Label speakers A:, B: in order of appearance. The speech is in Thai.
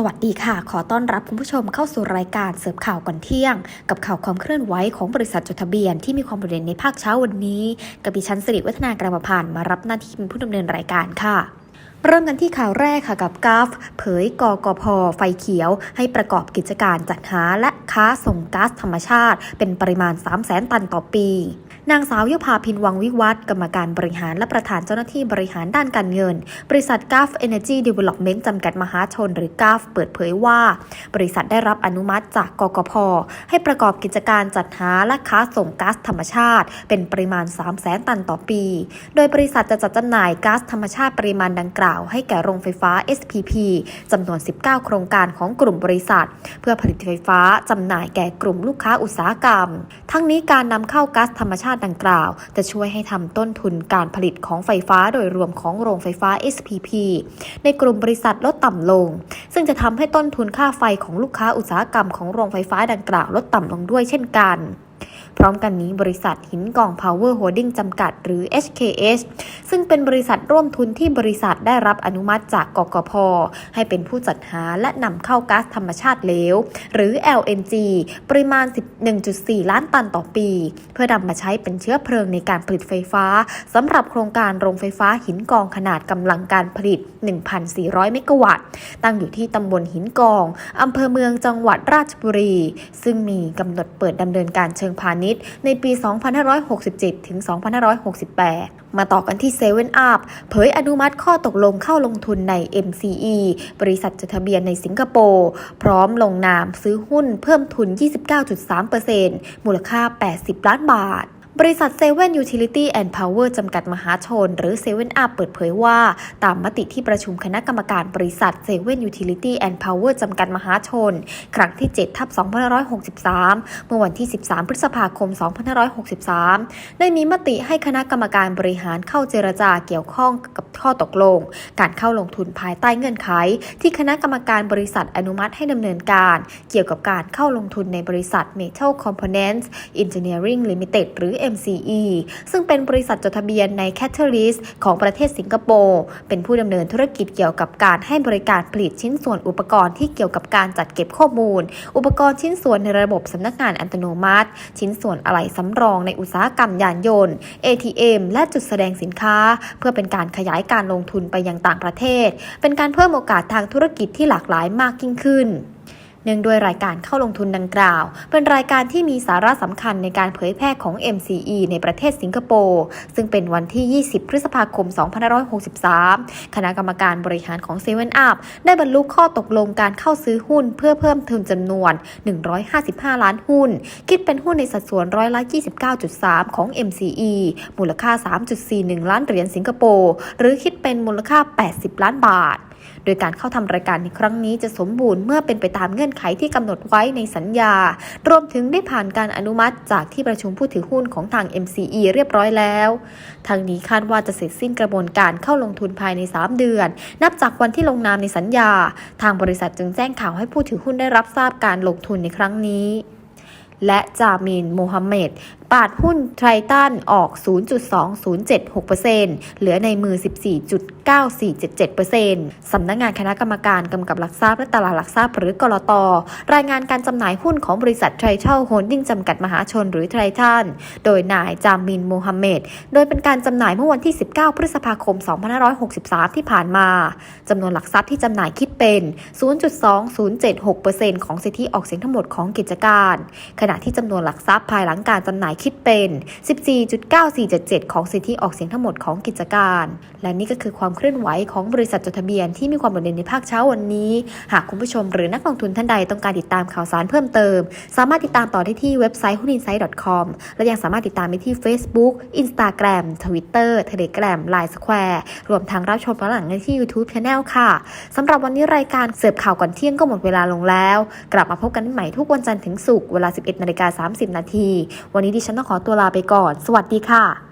A: สวัสดีค่ะ ขอต้อนรับคุณผู้ชมเข้าสู่รายการเสิร์ฟข่าวก่อนเที่ยง กับข่าวความเคลื่อนไหวของบริษัทจดทะเบียนที่มีความโดดเด่นในภาคเช้าวันนี้ กับดิฉันสิริวัฒนากรรมพันธ์มารับหน้าที่เป็นผู้ดำเนินรายการค่ะเริ่มกันที่ข่าวแรกค่ะกับกาฟเผยกกพไฟเขียว ให้ประกอบกิจการจัดหาและค้าส่งก๊าซธรรมชาติ เป็นปริมาณ 3 0 0 0 0 0 ตันต่อปี นางสาวยุพาพินวังวิวัฒน์กรรมการบริหารและประธานเจ้าหน้าที่บริหารด้านการเงิน บริษัท g a f Energy Development จำกัดมหาชนหรือ g a f เปิดเผยว่า บริษัทได้รับอนุมัติจากกกพ ให้ประกอบกิจการจัดหาและค้าส่งก๊าซธรรมชาติ เป็นปริมาณ 3 0 0 0 0 0ตันต่อปี โดยบริษัทจะจัดจำหน่ายก๊าซธรรมชาติปริมาณดังกล่าวให้แก่โรงไฟฟ้า SPP จำนวน 19 โครงการของกลุ่มบริษัท เพื่อผลิตไฟฟ้าจำหน่ายแก่กลุ่มลูกค้าอุตสาหกรรม ทั้งนี้การนำเข้าก๊าซธรรมชาติดังกล่าว จะช่วยให้ทำต้นทุนการผลิตของไฟฟ้าโดยรวมของโรงไฟฟ้า SPP ในกลุ่มบริษัทลดต่ำลง ซึ่งจะทำให้ต้นทุนค่าไฟของลูกค้าอุตสาหกรรมของโรงไฟฟ้าดังกล่าวลดต่ำลงด้วยเช่นกัน พร้อมกันนี้บริษัทหินกอง Power Holding จำกัดหรือ HKS ซึ่งเป็นบริษัทร่วมทุนที่บริษัทได้รับอนุมัติจากกกพ ให้เป็นผู้จัดหาและนำเข้าก๊าซธรรมชาติเหลว หรือ LNG ปริมาณ 11.4 ล้านตันต่อปี เพื่อนำมาใช้เป็นเชื้อเพลิงในการผลิตไฟฟ้าสำหรับโครงการโรงไฟฟ้าหินกองขนาดกำลังการผลิต 1,400 เมกะวัตต์ ตั้งอยู่ที่ตำบลหินกองอำเภอเมืองจังหวัดราชบุรี ซึ่งมีกำหนดเปิดดำเนินการเชิงพาณิชย์ในปี 2567 ถึง 2568 มาต่อกันที่เซเว่นอัพเผยอนุมัติข้อตกลงเข้าลงทุนใน MCE บริษัทจดทะเบียนในสิงคโปร์พร้อมลงนามซื้อหุ้นเพิ่มทุน 29.3%มูลค่า 80 ล้านบาท บริษัทเซเว่นยูทิลิตี้แอนด์พาวเวอร์จำกัดมหาชน หรือเซเว่นอัพเปิดเผยว่า ตามมติที่ประชุมคณะกรรมการบริษัทเซเว่นยูทิลิตี้แอนด์พาวเวอร์จำกัดมหาชน ครั้งที่ 7 ทับ 2563 เมื่อวันที่ 13 พฤษภาคม 2563 ได้มีมติให้คณะกรรมการบริหารเข้าเจรจาเกี่ยวข้องกับข้อตกลง การเข้าลงทุนภายใต้เงื่อนไข ที่คณะกรรมการบริษัทอนุมัติให้ดำเนินการ เกี่ยวกับการเข้าลงทุนในบริษัท Metal Components Engineering Limited หรือ MCE ซึ่งเป็นบริษัทจดทะเบียนใน Catalyst ของประเทศสิงคโปร์เป็นผู้ดำเนินธุรกิจเกี่ยวกับการให้บริการผลิตชิ้นส่วนอุปกรณ์ที่เกี่ยวกับการจัดเก็บข้อมูล อุปกรณ์ชิ้นส่วนในระบบสำนักงานอัตโนมัติ ชิ้นส่วนอะไหล่สำรองในอุตสาหกรรมยานยนต์ ATM และจุดแสดงสินค้า เพื่อเป็นการขยายการลงทุนไปยังต่างประเทศ เป็นการเพิ่มโอกาสทางธุรกิจที่หลากหลายมากยิ่งขึ้น นื่องด้วยรายการเข้าลงทุนดังกล่าว เป็นรายการที่มีสาระสำคัญในการเผยแพร่ของ MCE ในประเทศสิงคโปร์ ซึ่งเป็นวันที่ 20 พฤษภาคม 2563 คณะกรรมการบริหารของ7 Up ได้บรรลุข้อตกลงการเข้าซื้อหุ้นเพื่อเพิ่มทุนจำนวน 155 ล้านหุ้น คิดเป็นหุ้นในสัดส่วนร้อยละ29.3 ของ MCE มูลค่า 3.41 ล้านเหรียญสิงคโปร์ หรือคิดเป็นมูลค่า 80 ล้านบาท โดยการเข้าทำรายการในครั้งนี้จะสมบูรณ์เมื่อเป็นไปตามเงื่อนไขที่กำหนดไว้ในสัญญา รวมถึงได้ผ่านการอนุมัติจากที่ประชุมผู้ถือหุ้นของทาง MCE เรียบร้อยแล้ว ทางนี้คาดว่าจะเสร็จสิ้นกระบวนการเข้าลงทุนภายใน 3 เดือน นับจากวันที่ลงนามในสัญญา ทางบริษัทจึงแจ้งข่าวให้ผู้ถือหุ้นได้รับทราบการลงทุนในครั้งนี้ และจามินโมฮัมเหม็ดปาดหุ้นไทรตันออก 0.2076%เหลือในมือ 14.9477%สำนักงานคณะกรรมการกำกับหลักทรัพย์และตลาดหลักทรัพย์หรือกลตรายงานการจำหน่ายหุ้นของบริษัทไทเทลโฮลดิ้งจำกัดมหาชนหรือไททันโดยนายจามินโมฮัมเหม็ดโดยเป็นการจำหน่ายเมื่อวันที่ 19 พฤษภาคม 2563 ที่ผ่านมาจำนวนหลักทรัพย์ที่จำหน่ายคิดเป็น 0.2076%ของสิทธิออกเสียงทั้งหมดของกิจการขณะที่จำนวนหลักทรัพย์ภายหลังการจำหน่ายคิดเป็น 14.9477 ของสิทธิออกเสียงทั้งหมดของกิจการ และนี่ก็คือความเคลื่อนไหวของบริษัทจดทะเบียนที่มีความโดดเด่นในภาคเช้าวันนี้ หากคุณผู้ชมหรือนักลงทุนท่านใดต้องการติดตามข่าวสารเพิ่มเติม สามารถติดตามต่อได้ที่เว็บไซต์ h u n i n s i d e com และยังสามารถติดตามได้ที่ Facebook Instagram Twitter Telegram Line Square รวมทั้งรับชมย้อนหลังได้ที่ YouTube Channel ค่ะสำหรับวันนี้รายการเสิร์ฟข่าวก่อนเที่ยงก็หมดเวลาลงแล้ว กลับมาพบกันใหม่ทุกวันจันทร์ถึงศุกร์เวลา11นาฬิกา30 นาที วันนี้ดิฉันต้องขอตัวลาไปก่อน สวัสดีค่ะ